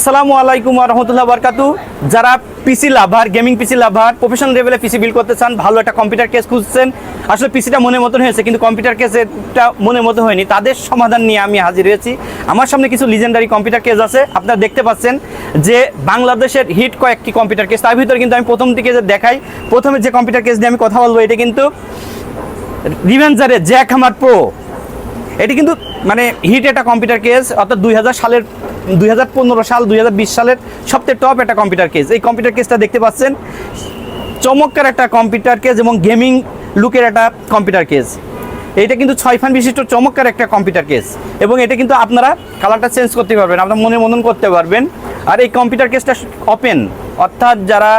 আসসালামু আলাইকুম রহমতুল্লাহ বরকাতু। যারা PC lover gaming PC lover professional লেভেলে পিসি বিল করতে চান, ভালো একটা কম্পিউটার কেস খুঁজছেন, আসলে পিসিটা মনের মতন হয়েছে, কিন্তু কম্পিউটার কেসটা মনের মতো হয়নি। তাদের সমাধান নিয়ে আমি হাজির হয়েছি। আমার সামনে কিছু লিজেন্ডারি কম্পিউটার কেস আছে, আপনারা দেখতে পাচ্ছেন যে বাংলাদেশের হিট কয়েকটি কম্পিউটার কেস তার ভিতরে কিন্তু আমি প্রথম দিকে যে দেখাই, প্রথমে যে কম্পিউটার কেস নিয়ে আমি কথা বলব, এটা কিন্তু রিভেঞ্জারের জ্যাক হামার প্রো এটি কিন্তু মানে হিট একটা কম্পিউটার কেস অর্থাৎ দুই হাজার সালের দুই হাজার পনেরো সাল, দুই হাজার বিশ সালের সবথেকে টপ একটা কম্পিউটার কেস এই কম্পিউটার কেসটা দেখতে পাচ্ছেন, চমৎকার একটা কম্পিউটার কেস এবং গেমিং লুকের একটা কম্পিউটার কেস এটা কিন্তু ছয় ফান বিশিষ্ট চমৎকার একটা কম্পিউটার কেস এবং এটা কিন্তু আপনারা কালারটা চেঞ্জ করতে পারবেন, আপনার মনে মনন করতে পারবেন। আর এই কম্পিউটার কেসটা ওপেন অর্থাৎ যারা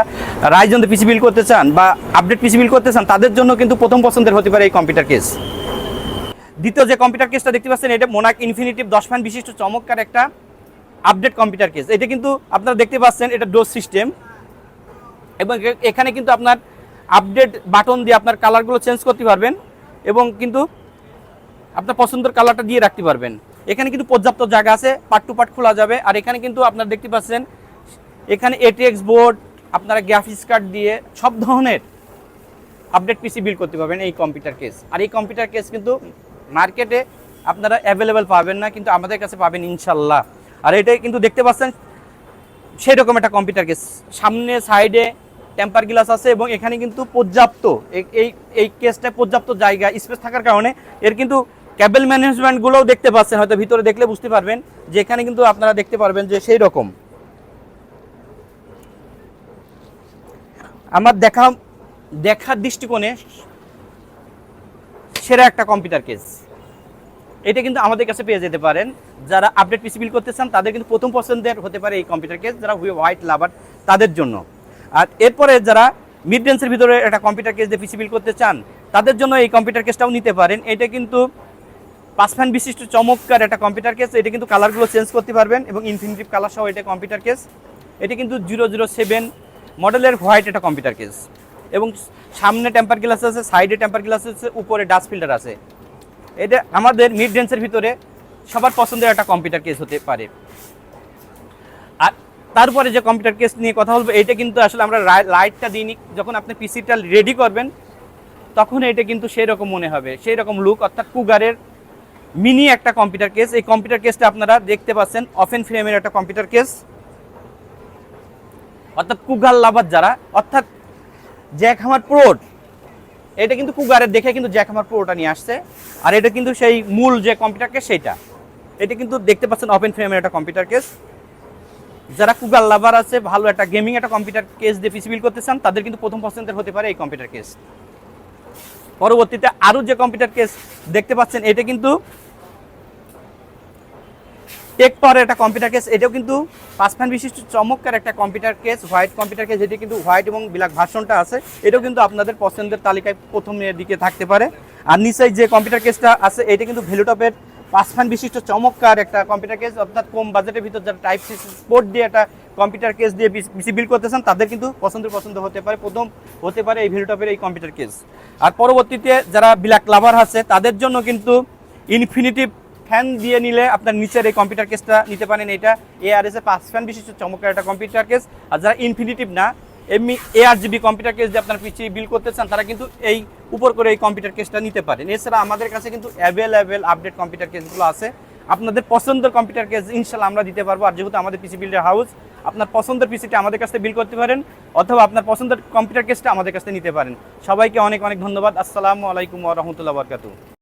রাইজনতে পিসি বিল করতে চান বা আপডেট পিসি বিল করতে চান, তাদের জন্য কিন্তু প্রথম পছন্দের হতে পারে এই কম্পিউটার কেস দ্বিতীয় যে কম্পিউটার কেসটা দেখতে পাচ্ছেন, এটা মোনাক ইনফিনিটিভ দশ ফ্যান বিশিষ্ট চমৎকার একটা আপডেট কম্পিউটার কেস এটা কিন্তু আপনারা দেখতে পাচ্ছেন, এটা ডোজ সিস্টেম এবং এখানে কিন্তু আপনার আপডেট বাটন দিয়ে আপনার কালারগুলো চেঞ্জ করতে পারবেন এবং কিন্তু আপনার পছন্দের কালারটা দিয়ে রাখতে পারবেন। এখানে কিন্তু পর্যাপ্ত জায়গা আছে পার্ট টু পার্ট খোলা যাবে। আর এখানে কিন্তু আপনারা দেখতে পাচ্ছেন, এখানে এটিএক্স বোর্ড আপনারা গ্রাফিক্স কার্ড দিয়ে সব ধরনের আপডেট পিসি বিল করতে পারবেন এই কম্পিউটার কেস আর এই কম্পিউটার কেস কিন্তু মার্কেটে আপনারা অ্যাভেলেবেল পাবেন না, কিন্তু আমাদের কাছে পাবেন ইনশাল্লাহ। আর এটা কিন্তু দেখতে পাচ্ছেন সেই রকম একটা কম্পিউটার কেস সামনে সাইডে টেম্পার গ্লাস আছে এবং এখানে কিন্তু পর্যাপ্ত, এই এই কেসটায় পর্যাপ্ত জায়গা স্পেস থাকার কারণে এর কিন্তু ক্যাবেল ম্যানেজমেন্টগুলোও দেখতে পাচ্ছেন। হয়তো ভিতরে দেখলে বুঝতে পারবেন যে এখানে কিন্তু আপনারা দেখতে পারবেন যে সেই রকম। আমার দেখা, দেখার দৃষ্টিকোণে সেরা একটা কম্পিউটার কেস এটা কিন্তু আমাদের কাছে পেয়ে যেতে পারেন। যারা আপডেট পিসি বিল করতে চান, তাদের কিন্তু প্রথম পছন্দের হতে পারে এই কম্পিউটার কেস যারা হোয়াইট লাভার তাদের জন্য। আর এরপরে যারা মিড রেঞ্জের ভিতরে একটা কম্পিউটার কেস দিয়ে পিসি বিল করতে চান, তাদের জন্য এই কম্পিউটার কেসটাও নিতে পারেন। এটা কিন্তু পাঁচ ফ্যান বিশিষ্ট চমৎকার একটা কম্পিউটার কেস এটা কিন্তু কালারগুলো চেঞ্জ করতে পারবেন এবং ইনফিনিটিভ কালার সহ এটা কম্পিউটার কেস এটা কিন্তু জিরো জিরো সেভেন মডেলের হোয়াইট একটা কম্পিউটার কেস এবং সামনে টেম্পার গ্লাস আছে সাইডে টেম্পার গ্লাস আছে, উপরে ডাস্ট ফিল্টার আছে। এটা আমাদের মিড রেঞ্জের ভিতরে সবার পছন্দের একটা কম্পিউটার কেস হতে পারে। আর তারপরে যে কম্পিউটার কেস নিয়ে কথা বলব এটা কিন্তু আসলে আমরা লাইটটা দিইনি। যখন আপনি পিসিটা রেডি করবেন, তখন এটা কিন্তু সেই রকম মনে হবে। সেই রকম লুক অর্থাৎ কুগারের মিনি একটা কম্পিউটার কেস এই কম্পিউটার কেসটা আপনারা দেখতে পাচ্ছেন অফেন ফ্রেমের একটা কম্পিউটার কেস অর্থাৎ কুগার লাভার যারা, অর্থাৎ জ্যাক হামার প্রোড এটা কিন্তু কুগারের দেখে কিন্তু জ্যাক আমার পুরোটা নিয়ে আসছে। আর এটা কিন্তু সেই মূল যে কম্পিউটার কেস সেটা। এটা কিন্তু দেখতে পাচ্ছেন ওপেন ফ্রেমের একটা কম্পিউটার কেস যারা কুগার লাভার আছে, ভালো একটা গেমিং একটা কম্পিউটার কেস দিয়ে পিসি বিল করতে চান, তাদের কিন্তু প্রথম পছন্দের হতে পারে এই কম্পিউটার কেস পরবর্তীতে আরও যে কম্পিউটার কেস দেখতে পাচ্ছেন, এটা কিন্তু টেক পাওয়ার একটা কম্পিউটার কেস এটাও কিন্তু পাঁচ ফ্যান বিশিষ্ট চমৎকার একটা computer case white computer case যেটি কিন্তু হোয়াইট এবং ব্ল্যাক ভার্সনটা আছে। এটাও কিন্তু আপনাদের পছন্দের তালিকায় প্রথমের দিকে থাকতে পারে। আর নিচে যে কম্পিউটার কেসটা আছে, এটা কিন্তু ভ্যালুটপের পাঁচ ফ্যান বিশিষ্ট চমৎকার একটা কম্পিউটার কেস অর্থাৎ কম বাজেটের ভিতর যারা টাইপ সি স্পোর্ট দিয়ে একটা কম্পিউটার কেস দিয়ে পিসি বিল করতে চান, তাদের কিন্তু পছন্দ পছন্দ হতে পারে। প্রথম হতে পারে এই ভ্যালুটপের এই কম্পিউটার কেস আর পরবর্তীতে যারা ব্ল্যাক লাভার আছে, তাদের জন্য কিন্তু ইনফিনিটিভ ফ্যান দিয়ে নিলে আপনার নিচের এই কম্পিউটার কেসটা নিতে পারেন। এটা এআরএস এ পাঁচ ফ্যান বিশিষ্ট চমৎকার একটা কম্পিউটার কেস আর যারা ইনফিনিটিভ না, এমনি এআর জিবি কম্পিউটার কেস দিয়ে আপনার পিছিয়ে বিল করতে চান, তারা কিন্তু এই উপর করে এই কম্পিউটার কেসটা নিতে পারেন। এছাড়া আমাদের কাছে কিন্তু অ্যাভেলেবেল আপডেট কম্পিউটার কেসগুলো আছে। আপনাদের পছন্দের কম্পিউটার কেস ইনশাল্লাহ আমরা দিতে পারব। আর যেহেতু আমাদের পিসি বিল্ডার হাউস আপনার পছন্দের পিসিটা আমাদের কাছে বিল করতে পারেন, অথবা আপনার পছন্দের কম্পিউটার কেসটা আমাদের কাছে নিতে পারেন। সবাইকে অনেক অনেক ধন্যবাদ। আসসালামু আলাইকুম রহমতুল্লাহ বরকাতু